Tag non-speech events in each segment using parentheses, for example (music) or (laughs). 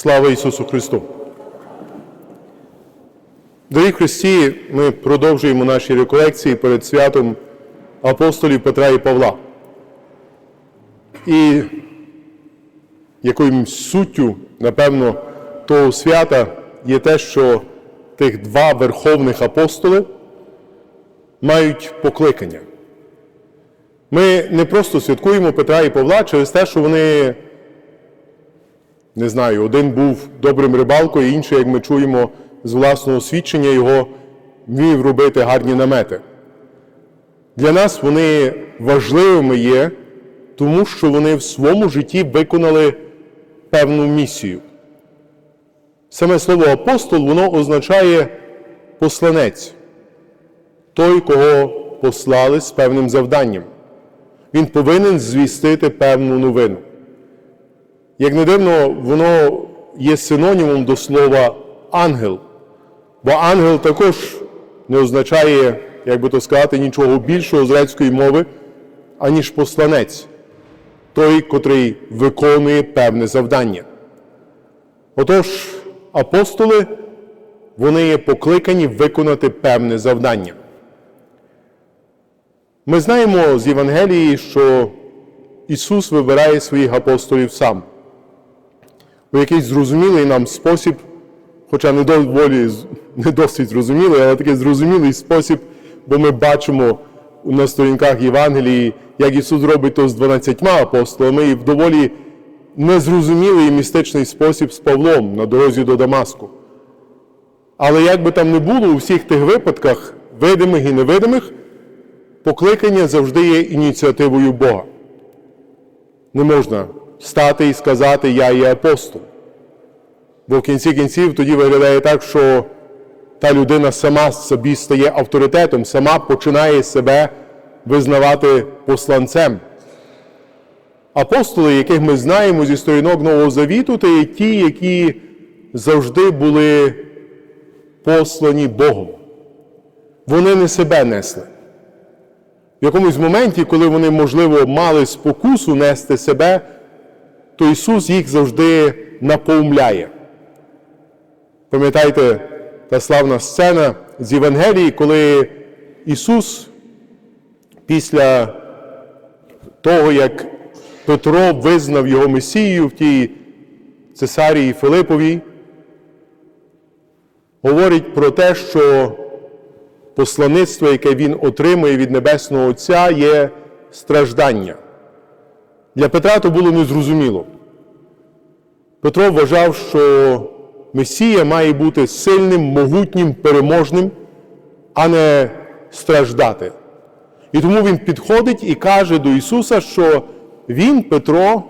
Слава Ісусу Христу! Дорогі Христі, ми продовжуємо наші реколекції перед святом апостолів Петра і Павла. І якоюсь суттю, напевно, того свята є те, що тих два верховних апостоли мають покликання. Ми не просто святкуємо Петра і Павла через те, що вони, не знаю, один був добрим рибалкою, інший, як ми чуємо з власного свідчення, його вмів робити гарні намети. Для нас вони важливими є, тому що вони в своєму житті виконали певну місію. Саме слово апостол воно означає посланець, той, кого послали з певним завданням. Він повинен звістити певну новину. Як не дивно, воно є синонімом до слова ангел. Бо ангел також не означає, як би то сказати, нічого більшого з грецької мови, аніж посланець, той, котрий виконує певне завдання. Отож, апостоли, вони є покликані виконати певне завдання. Ми знаємо з Євангелії, що Ісус вибирає своїх апостолів сам. У якийсь зрозумілий нам спосіб, хоча не доволі не досить зрозумілий, але такий зрозумілий спосіб, бо ми бачимо на сторінках Євангелії, як Ісус робить то з 12 апостолами, і в доволі незрозумілий і містичний спосіб з Павлом на дорозі до Дамаску. Але як би там не було, у всіх тих випадках, видимих і невидимих, покликання завжди є ініціативою Бога. Не можна стати і сказати Я є апостол. Бо в кінці кінців тоді виглядає так, що та людина сама собі стає авторитетом, сама починає себе визнавати посланцем. Апостоли, яких ми знаємо зі сторінок Нового Завіту, це є ті, які завжди були послані Богом. Вони не себе несли. В якомусь моменті, коли вони, можливо, мали спокусу нести себе, то Ісус їх завжди наповмляє. Пам'ятаєте та славна сцена з Євангелії, коли Ісус після того, як Петро визнав його Месією в тій Цесарії Филиповій, говорить про те, що послаництво, яке він отримує від Небесного Отця, є страждання. Для Петра то було незрозуміло. Петро вважав, що Месія має бути сильним, могутнім, переможним, а не страждати. І тому він підходить і каже до Ісуса, що він, Петро,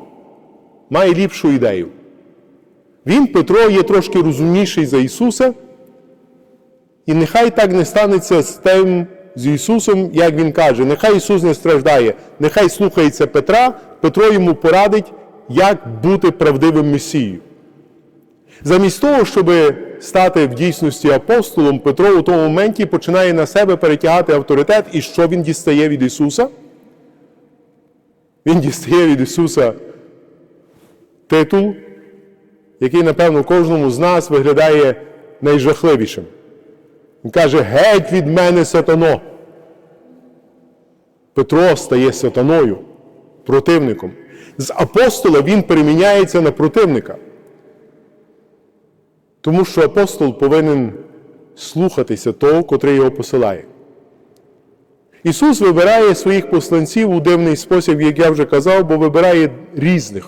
має ліпшу ідею. Він, Петро, є трошки розумніший за Ісуса, і нехай так не станеться з тим, з Ісусом, як Він каже. Нехай Ісус не страждає, нехай слухається Петра, Петро йому порадить, як бути правдивим Месією. Замість того, щоб стати в дійсності апостолом, Петро у тому моменті починає на себе перетягати авторитет, і що він дістає від Ісуса? Він дістає від Ісуса титул, який, напевно, кожному з нас виглядає найжахливішим. Він каже: Геть від мене сатано. Петро стає сатаною, противником. З апостола він переміняється на противника. Тому що апостол повинен слухатися того, котрий його посилає. Ісус вибирає своїх посланців у дивний спосіб, як я вже казав, бо вибирає різних.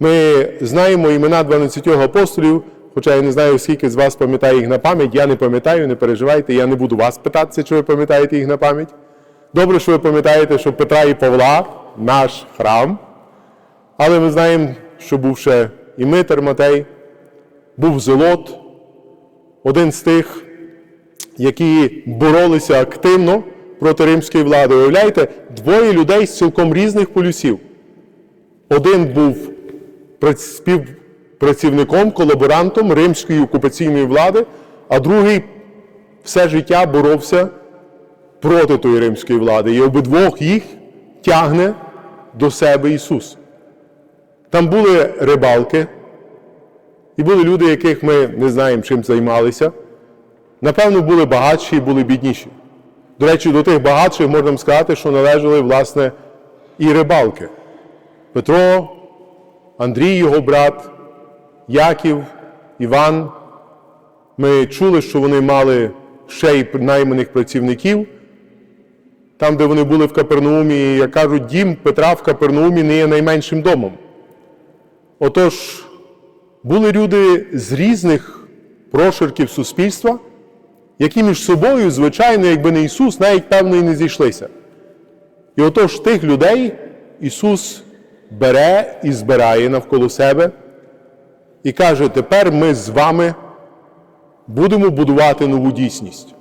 Ми знаємо імена 12 апостолів, хоча я не знаю, скільки з вас пам'ятає їх на пам'ять. Я не пам'ятаю, не переживайте, я не буду вас питатися, чи ви пам'ятаєте їх на пам'ять. Добре, що ви пам'ятаєте, що Петра і Павла наш храм. Але ми знаємо, що був ще і Митер Матей, був Зелот, один з тих, які боролися активно проти римської влади. Уявляєте, двоє людей з цілком різних полюсів. Один був співпрацівником, колаборантом римської окупаційної влади, а другий все життя боровся проти тої римської влади. І обидвох їх тягне до себе Ісус. Там були рибалки, і були люди, яких ми не знаємо, чим займалися. Напевно, були багатші і були бідніші. До речі, до тих багатших можна сказати, що належали, власне, і рибалки. Петро, Андрій, його брат, Яків, Іван. Ми чули, що вони мали ще й найманих працівників. Там, де вони були в Капернаумі, як кажуть, дім Петра в Капернаумі не є найменшим домом. Отож, були люди з різних прошарків суспільства, які між собою, звичайно, якби не Ісус, навіть певно і не зійшлися. І отож тих людей Ісус бере і збирає навколо себе і каже: тепер ми з вами будемо будувати нову дійсність.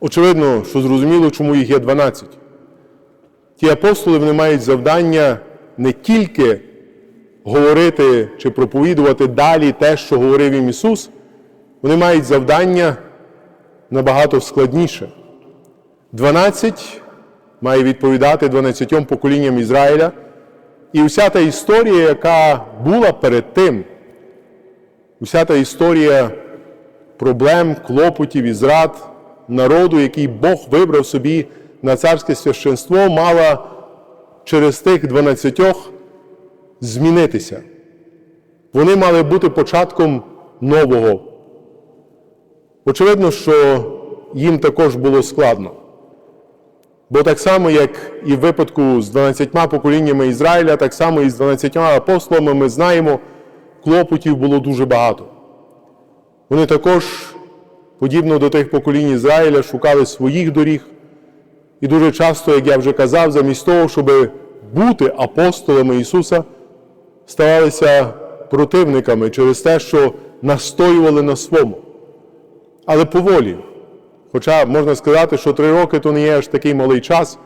Очевидно, що зрозуміло, чому їх є 12. Ті апостоли вони мають завдання не тільки говорити чи проповідувати далі те, що говорив їм Ісус, вони мають завдання набагато складніше. 12 має відповідати 12 поколінням Ізраїля. І вся та історія, яка була перед тим, вся та історія проблем, клопотів і зрад народу, який Бог вибрав собі на царське священство, мала через тих 12 змінитися. Вони мали бути початком нового. Очевидно, що їм також було складно. Бо так само, як і в випадку з 12 поколіннями Ізраїля, так само і з 12 апостолами ми знаємо, клопотів було дуже багато. Вони також, подібно до тих поколінь Ізраїля, шукали своїх доріг. І дуже часто, як я вже казав, замість того, щоб бути апостолами Ісуса, ставалися противниками через те, що настоювали на своєму. Але поволі. Хоча можна сказати, що три роки то не є аж такий малий час,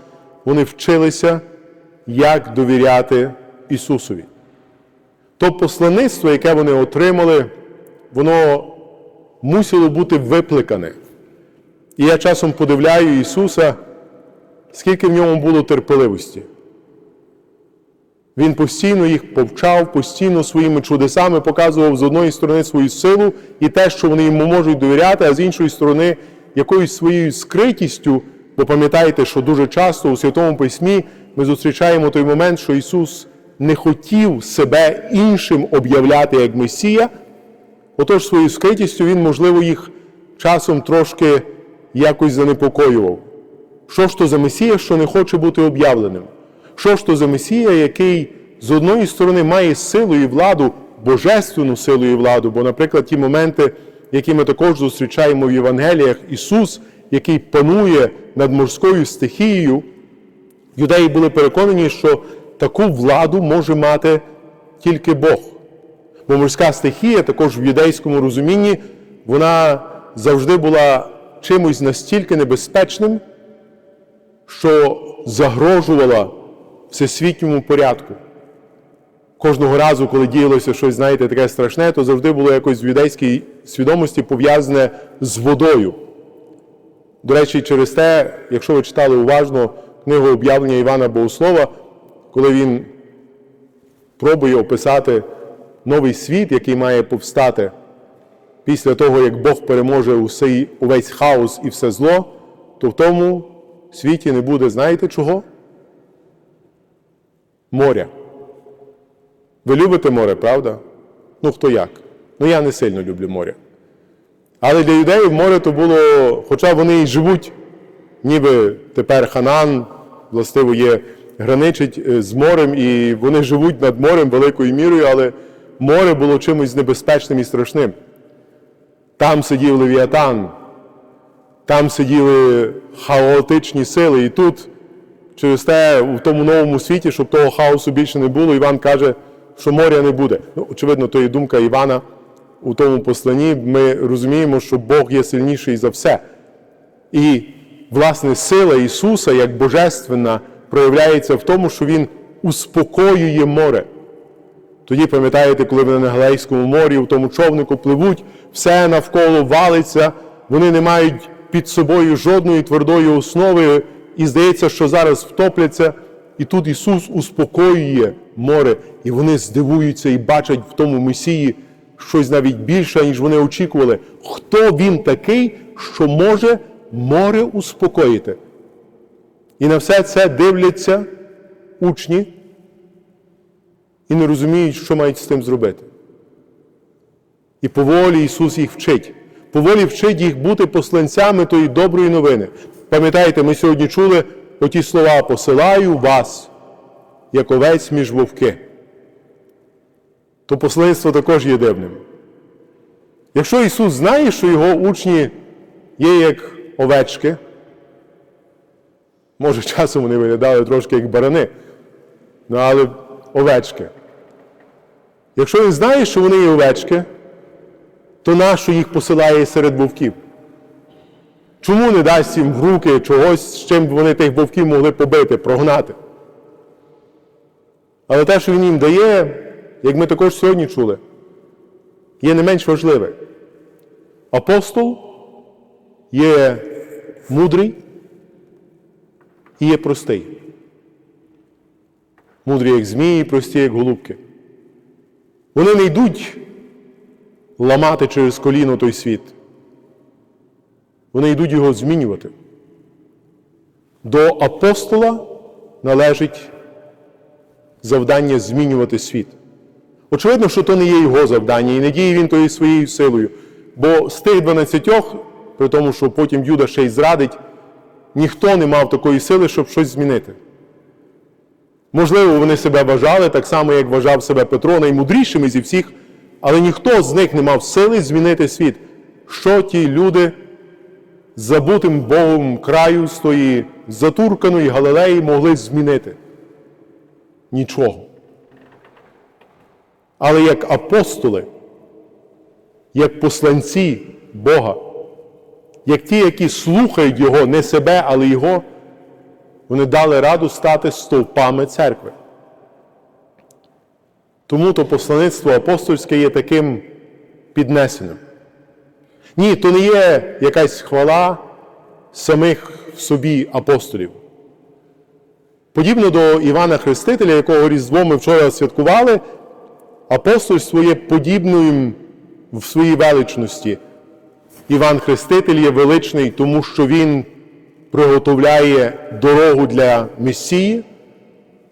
вони вчилися, як довіряти Ісусові. То послаництво, яке вони отримали, воно мусило бути викликане. І я часом подивляю Ісуса, скільки в ньому було терпеливості. Він постійно їх повчав, постійно своїми чудесами показував з одної сторони свою силу і те, що вони йому можуть довіряти, а з іншої сторони, якоюсь своєю скритістю, бо пам'ятаєте, що дуже часто у Святому Письмі ми зустрічаємо той момент, що Ісус не хотів себе іншим об'являти як Месія, отож своєю скритістю Він, можливо, їх часом трошки якось занепокоював. Що ж то за Месія, що не хоче бути об'явленим? Що ж то за Месія, який з одної сторони має силу і владу, божественну силу і владу, бо, наприклад, ті моменти, які ми також зустрічаємо в Євангеліях, Ісус, який панує над морською стихією, юдеї були переконані, що таку владу може мати тільки Бог. Бо морська стихія, також в юдейському розумінні, вона завжди була чимось настільки небезпечним, що загрожувала всесвітньому порядку. Кожного разу, коли діялося щось, знаєте, таке страшне, то завжди було якось в юдейській свідомості пов'язане з водою. До речі, через те, якщо ви читали уважно книгу об'явлення Івана Богослова, коли він пробує описати новий світ, який має повстати після того, як Бог переможе усей, увесь хаос і все зло, то в тому світі не буде, знаєте чого? Моря. Ви любите море, правда? Ну хто як? Ну я не сильно люблю море. Але для юдеїв море то було, хоча вони і живуть, ніби тепер Ханан, властиво є, граничить е, з морем, і вони живуть над морем великою мірою, але море було чимось небезпечним і страшним. Там сидів Левіатан, там сиділи хаотичні сили, і тут через те в тому новому світі, щоб того хаосу більше не було, Іван каже, що моря не буде. Ну, очевидно, то є думка Івана у тому посланні. Ми розуміємо, що Бог є сильніший за все. І, власне, сила Ісуса як Божественна проявляється в тому, що Він успокоює море. Тоді, пам'ятаєте, коли вони на Галейському морі, у тому човнику пливуть, все навколо валиться, вони не мають під собою жодної твердої основи, і здається, що зараз втопляться. І тут Ісус успокоює море, і вони здивуються і бачать в тому Месії щось навіть більше, ніж вони очікували. Хто він такий, що може море успокоїти? І на все це дивляться учні і не розуміють, що мають з тим зробити. І поволі Ісус їх вчить. Поволі вчить їх бути посланцями тої доброї новини. Пам'ятаєте, ми сьогодні чули оті слова посилаю вас, як овець між вовки. То посланство також є дивним. Якщо Ісус знає, що Його учні є як овечки, може часом вони виглядали трошки як барани, ну але овечки. Якщо він знає, що вони є овечки, то нащо їх посилає серед вовків? Чому не дасть їм в руки чогось, з чим вони тих вовків могли побити, прогнати? Але те, що він їм дає, як ми також сьогодні чули, є не менш важливе. Апостол є мудрий і є простий. Мудрі, як змії, прості, як голубки. Вони не йдуть ламати через коліно той світ. Вони йдуть його змінювати. До апостола належить завдання змінювати світ. Очевидно, що то не є його завдання, і не діє він тою своєю силою. Бо з тих дванадцятьох, при тому, що потім Юда ще й зрадить, ніхто не мав такої сили, щоб щось змінити. Можливо, вони себе вважали так само, як вважав себе Петро, наймудрішими зі всіх, але ніхто з них не мав сили змінити світ. Що ті люди забутим Богом краю з тої затурканої Галилеї могли змінити? Нічого. Але як апостоли, як посланці Бога, як ті, які слухають Його, не себе, але Його, вони дали раду стати стовпами церкви. Тому то послаництво апостольське є таким піднесеним. Ні, то не є якась хвала самих в собі апостолів. Подібно до Івана Хрестителя, якого Різдво ми вчора святкували, апостольство є подібним в своїй величності. Іван Хреститель є величний, тому що він приготовляє дорогу для Месії,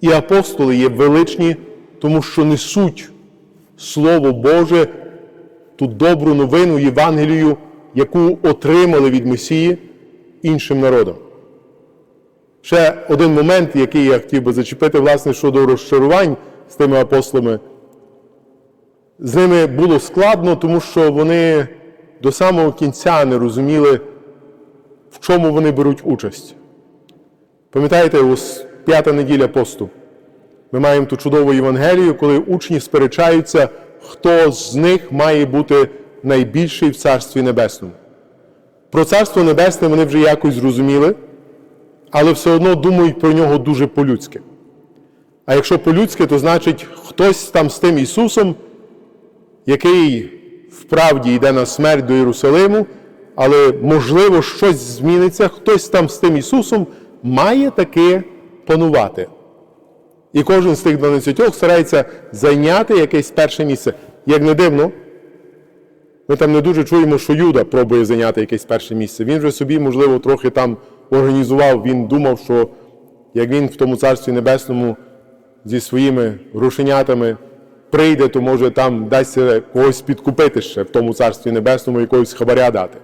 і апостоли є величні, тому що несуть Слово Боже, ту добру новину Євангелію, яку отримали від Месії іншим народам. Ще один момент, який я хотів би зачепити, власне, щодо розчарувань з тими апостолами. З ними було складно, тому що вони до самого кінця не розуміли, в чому вони беруть участь. Пам'ятаєте, ось п'ята неділя посту. Ми маємо ту чудову Євангелію, коли учні сперечаються, хто з них має бути найбільший в Царстві Небесному. Про Царство Небесне вони вже якось зрозуміли, але все одно думають про нього дуже по-людськи. А якщо по-людськи, то значить хтось там з тим Ісусом, який вправді йде на смерть до Єрусалиму, але можливо щось зміниться, хтось там з тим Ісусом має таки панувати. І кожен з тих 12 старається зайняти якесь перше місце. Як не дивно, ми там не дуже чуємо, що Юда пробує зайняти якесь перше місце. Він вже собі, можливо, трохи там організував, він думав, що як він в тому Царстві Небесному зі своїми грошенятами прийде, то може там дасться когось підкупити ще в тому Царстві Небесному, якогось хабаря дати.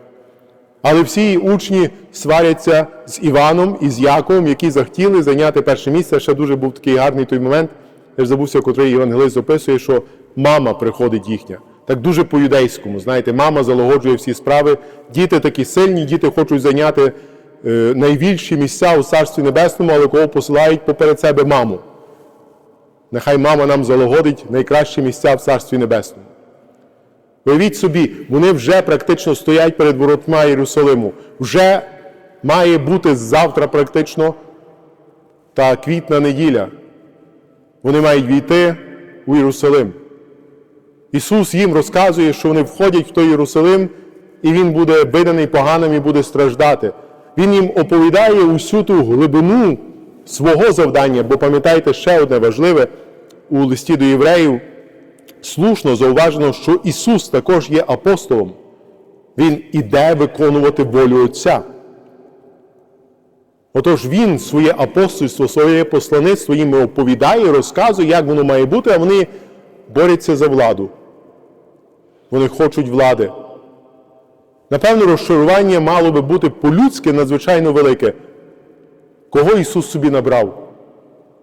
Але всі учні сваряться з Іваном і з Яковом, які захотіли зайняти перше місце. Ще дуже був такий гарний той момент. Я ж забувся, котрий Євангелист описує, що мама приходить їхня. Так дуже по-юдейському. Знаєте, мама залагоджує всі справи. Діти такі сильні, діти хочуть зайняти е, найбільші місця у Царстві Небесному, але кого посилають поперед себе маму. Нехай мама нам залагодить найкращі місця в Царстві Небесному. Уявіть собі, вони вже практично стоять перед воротьма Єрусалиму. Вже має бути завтра практично та квітна неділя. Вони мають війти у Єрусалим. Ісус їм розказує, що вони входять в той Єрусалим, і Він буде биданий поганим і буде страждати. Він їм оповідає усю ту глибину свого завдання, бо пам'ятайте ще одне важливе: у листі до євреїв слушно зауважено, що Ісус також є апостолом. Він іде виконувати волю Отця. Отож Він своє апостольство, своє послаництво їм оповідає, розказує, як воно має бути, а вони борються за владу. Вони хочуть влади. Напевно, розчарування мало би бути по-людськи надзвичайно велике. Кого Ісус собі набрав?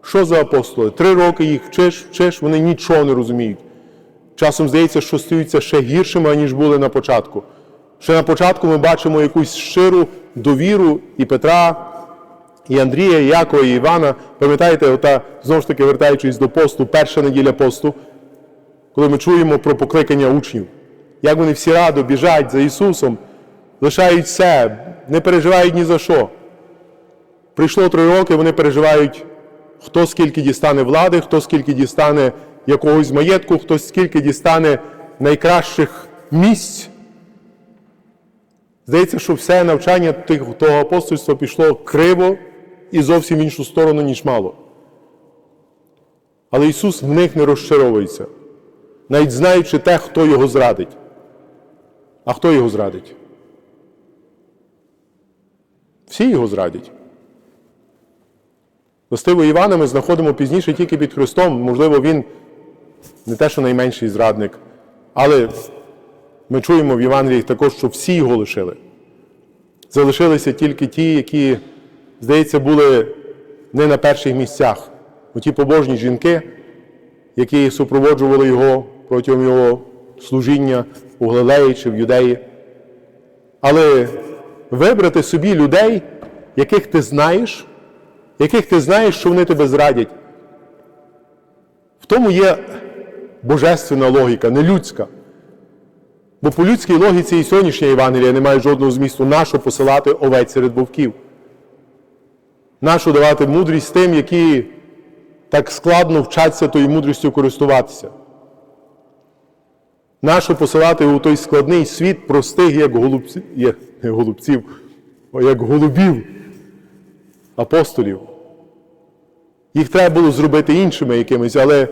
Що за апостоли? Три роки їх вчиш, вчиш, вони нічого не розуміють. Часом здається, що стаються ще гіршими, аніж були на початку. Ще на початку ми бачимо якусь щиру довіру і Петра, і Андрія, і Якова, і Івана. Пам'ятаєте, ота, знову ж таки, вертаючись до посту, перша неділя посту, коли ми чуємо про покликання учнів, як вони всі радо біжать за Ісусом, лишають все, не переживають ні за що. Прийшло три роки, вони переживають, хто скільки дістане влади, хто скільки дістане якогось маєтку, хто скільки дістане найкращих місць. Здається, що все навчання того апостольства пішло криво і зовсім в іншу сторону, ніж мало. Але Ісус в них не розчаровується, навіть знаючи те, хто його зрадить. А хто його зрадить? Всі його зрадять. Властиво Івана ми знаходимо пізніше тільки під Христом. Можливо, він не те, що найменший зрадник, але ми чуємо в Євангелії також, що всі його лишили. Залишилися тільки ті, які, здається, були не на перших місцях. Оті побожні жінки, які супроводжували його протягом його служіння у Галилеї чи в Юдеї. Але вибрати собі людей, яких ти знаєш, яких ти знаєш, що вони тебе зрадять. В тому є божественна логіка, не людська. Бо по людській логіці і сьогоднішня Євангелія не має жодного змісту, нащо посилати овець серед вовків. Нащо давати мудрість тим, які так складно вчаться тою мудрістю користуватися. Нащо посилати у той складний світ простих, як голубців, як, (laughs) голубців, як голубів, апостолів. Їх треба було зробити іншими якимись, але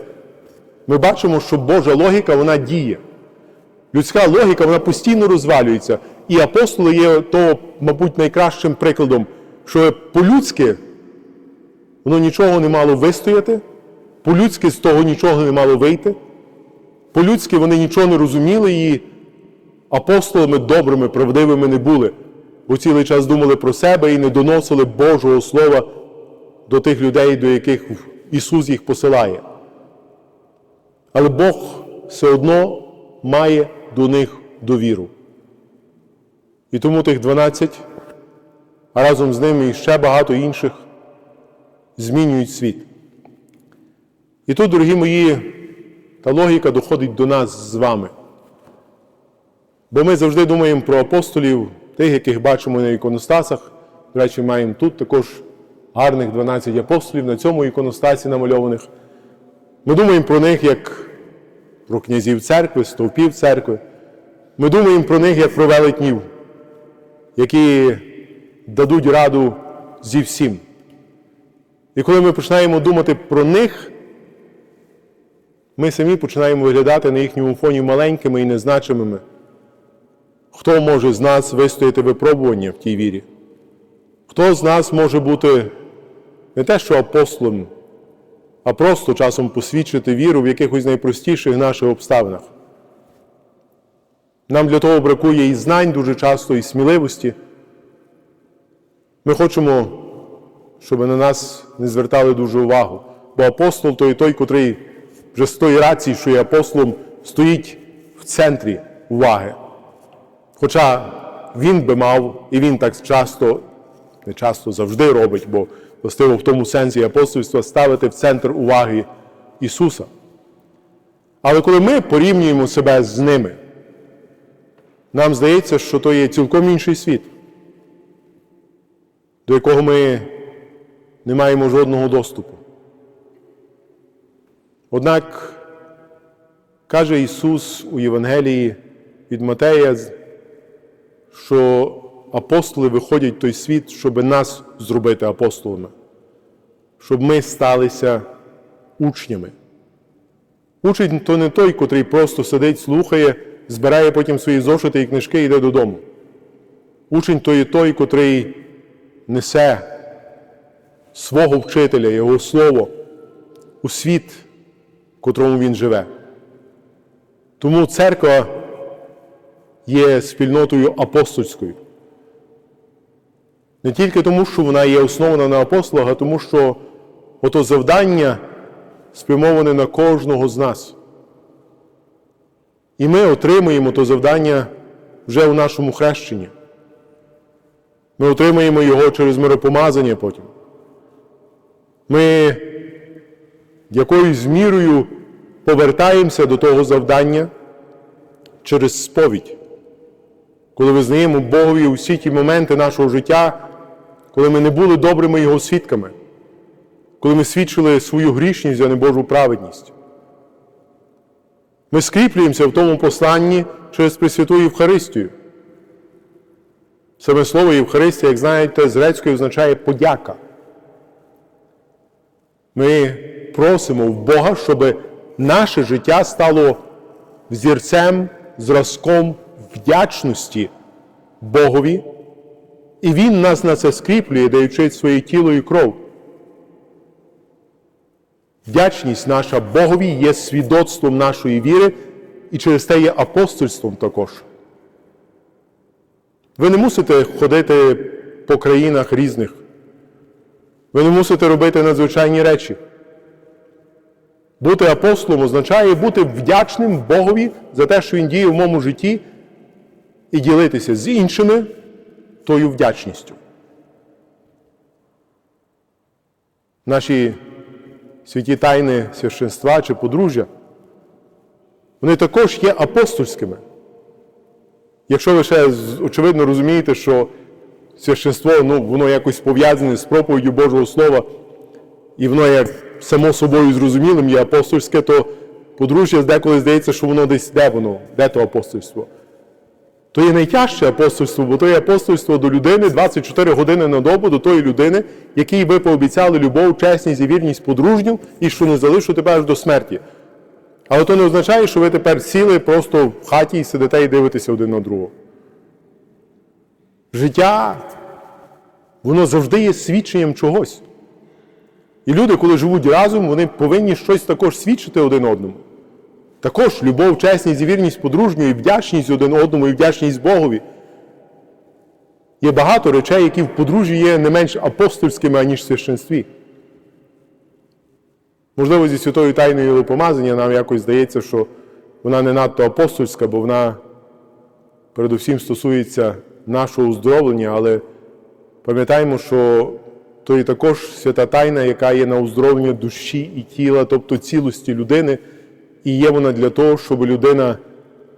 ми бачимо, що Божа логіка вона діє. Людська логіка вона постійно розвалюється. І апостоли є то, мабуть, найкращим прикладом, що по-людськи воно нічого не мало вистояти, по-людськи з того нічого не мало вийти. По-людськи вони нічого не розуміли і апостолами добрими, правдивими не були, бо цілий час думали про себе і не доносили Божого Слова до тих людей, до яких Ісус їх посилає. Але Бог все одно має до них довіру. І тому тих 12, а разом з ними і ще багато інших змінюють світ. І тут, дорогі мої, та логіка доходить до нас з вами. Бо ми завжди думаємо про апостолів, тих, яких бачимо на іконостасах. До речі, маємо тут також гарних 12 апостолів на цьому іконостасі намальованих. Ми думаємо про них як про князів церкви, стовпів церкви. Ми думаємо про них як про велетнів, які дадуть раду зі всім. І коли ми починаємо думати про них, ми самі починаємо виглядати на їхньому фоні маленькими і незначимими. Хто може з нас вистояти випробування в тій вірі? Хто з нас може бути не те, що апостолом, а просто часом посвідчити віру в якихось найпростіших наших обставинах? Нам для того бракує і знань дуже часто, і сміливості. Ми хочемо, щоб на нас не звертали дуже увагу. Бо апостол то і той, котрий вже з тої рації, що є апостолом, стоїть в центрі уваги. Хоча він би мав, і він так часто, не часто завжди робить, бо властиво в тому сенсі апостольства ставити в центр уваги Ісуса. Але коли ми порівнюємо себе з ними, нам здається, що то є цілком інший світ, до якого ми не маємо жодного доступу. Однак, каже Ісус у Євангелії від Матея, що апостоли виходять в той світ, щоб нас зробити апостолами, щоб ми сталися учнями. Учень то не той, котрий просто сидить, слухає, збирає потім свої зошити і книжки і йде додому. Учень то є той, котрий несе свого вчителя, його слово у світ, котрому він живе. Тому церква є спільнотою апостольською. Не тільки тому, що вона є основана на апостолах, а тому, що ото завдання спрямоване на кожного з нас. І ми отримуємо то завдання вже у нашому хрещенні. Ми отримаємо його через миропомазання потім. Ми якоюсь мірою повертаємося до того завдання через сповідь, коли визнаємо Богові усі ті моменти нашого життя, коли ми не були добрими Його свідками, коли ми свідчили свою грішність, а не Божу праведність. Ми скріплюємося в тому посланні через Пресвяту Євхаристію. Саме слово Євхаристія, як знаєте, з грецької означає подяка. Ми просимо в Бога, щоб наше життя стало взірцем, зразком вдячності Богові, і Він нас на це скріплює, даючи своє тіло і кров. Вдячність наша Богові є свідоцтвом нашої віри і через те є апостольством також. Ви не мусите ходити по країнах різних. Ви не мусите робити надзвичайні речі. Бути апостолом означає бути вдячним Богові за те, що Він діє в моєму житті, і ділитися з іншими тою вдячністю. Наші святі тайни священства чи подружжя, вони також є апостольськими. Якщо ви ще очевидно розумієте, що священство ну, воно якось пов'язане з проповіддю Божого Слова, і воно є само собою зрозумілим, є апостольське, то подружжя деколи здається, що воно десь де воно, де то апостольство. То є найтяжче апостольство, бо то є апостольство до людини 24 години на добу, до тої людини, якій ви пообіцяли любов, чесність і вірність подружню, і що не залишу тебе аж до смерті. Але то не означає, що ви тепер сіли просто в хаті і сидите і дивитеся один на другого. Життя, воно завжди є свідченням чогось. І люди, коли живуть разом, вони повинні щось також свідчити один одному. Також любов, чесність і вірність подружню, і вдячність один одному, і вдячність Богові. Є багато речей, які в подружжі є не менш апостольськими, аніж в священстві. Можливо, зі святою тайною помазання нам якось здається, що вона не надто апостольська, бо вона передусім стосується нашого уздоровлення, але пам'ятаємо, що то є також свята тайна, яка є на уздоровлення душі і тіла, тобто цілості людини, і є вона для того, щоб людина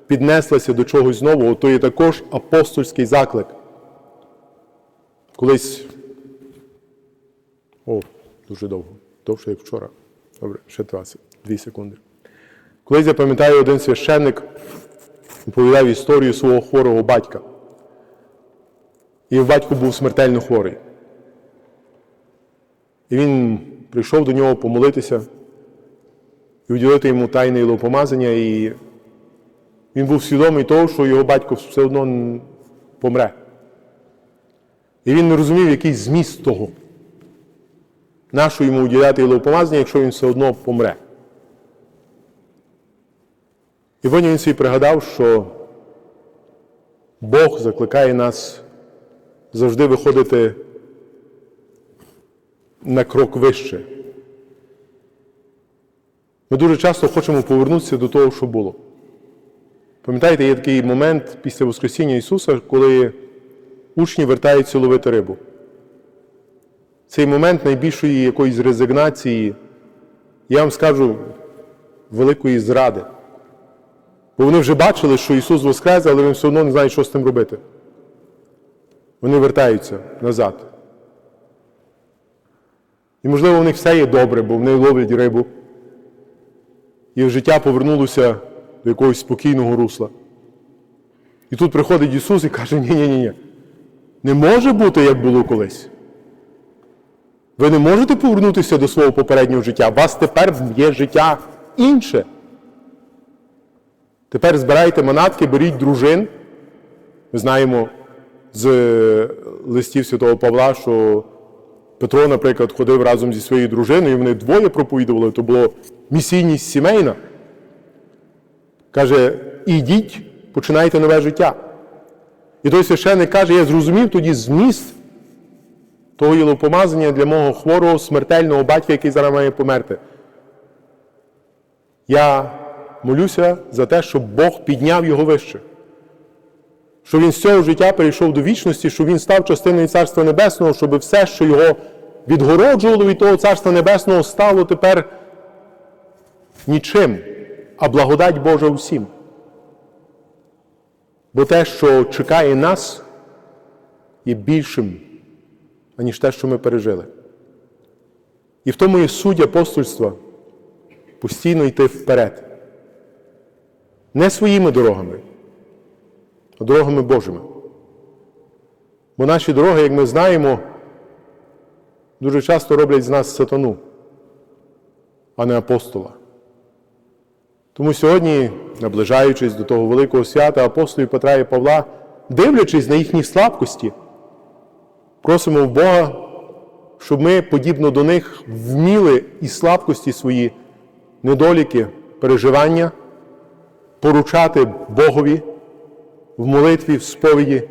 піднеслася до чогось нового, то є також апостольський заклик. Колись. О, дуже довго. Довше, як вчора. Добре, ще 20, 2 секунди. Колись я пам'ятаю, один священник оповідав історію свого хворого батька. І батько був смертельно хворий. І він прийшов до нього помолитися і уділити йому тайне ілопомазання, і він був свідомий того, що його батько все одно помре. І він не розумів, який зміст того. Нащо йому уділяти ілопомазання, якщо він все одно помре. І потім він собі пригадав, що Бог закликає нас завжди виходити на крок вище. Ми дуже часто хочемо повернутися до того, що було. Пам'ятаєте, є такий момент після Воскресіння Ісуса, коли учні вертаються ловити рибу. Цей момент найбільшої якоїсь резигнації, я вам скажу, великої зради. Бо вони вже бачили, що Ісус воскрес, але вони все одно не знають, що з тим робити. Вони вертаються назад. І, можливо, у них все є добре, бо вони ловлять рибу. І життя повернулося до якогось спокійного русла. І тут приходить Ісус і каже: ні-ні-ні, не може бути, як було колись. Ви не можете повернутися до свого попереднього життя. У вас тепер є життя інше. Тепер збирайте манатки, беріть дружин. Ми знаємо з е, листів святого Павла, що Петро, наприклад, ходив разом зі своєю дружиною, і вони двоє проповідували, то було місійність сімейна. Каже, ідіть, починайте нове життя. І той священник каже, я зрозумів тоді зміст того єлопомазання для мого хворого смертельного батька, який зараз має померти. Я молюся за те, щоб Бог підняв його вище. Щоб він з цього життя перейшов до вічності, щоб він став частиною Царства Небесного, щоб все, що його відгороджувало від того Царства Небесного, стало тепер нічим, а благодать Божа усім. Бо те, що чекає нас, є більшим, аніж те, що ми пережили. І в тому є суть апостольства постійно йти вперед. Не своїми дорогами, дорогами Божими. Бо наші дороги, як ми знаємо, дуже часто роблять з нас сатану, а не апостола. Тому сьогодні, наближаючись до того великого свята апостолів Петра і Павла, дивлячись на їхні слабкості, просимо Бога, щоб ми, подібно до них, вміли і слабкості свої, недоліки, переживання, поручати Богові в молитві, в сповіді,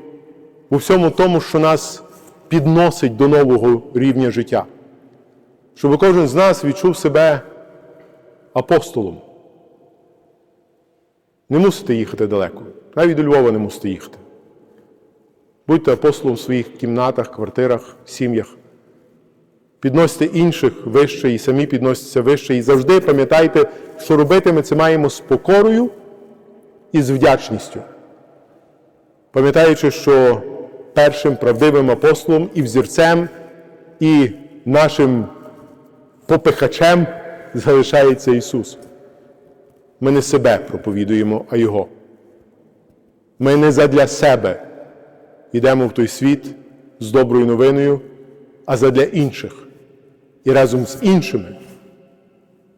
у всьому тому, що нас підносить до нового рівня життя. Щоб кожен з нас відчув себе апостолом. Не мусите їхати далеко. Навіть до Львова не мусите їхати. Будьте апостолом в своїх кімнатах, квартирах, сім'ях. Підносьте інших вище і самі підносяться вище. І завжди пам'ятайте, що робити ми це маємо з покорою і з вдячністю. Пам'ятаючи, що першим правдивим апостолом і взірцем, і нашим попихачем залишається Ісус. Ми не себе проповідуємо, а Його. Ми не задля себе йдемо в той світ з доброю новиною, а задля інших. І разом з іншими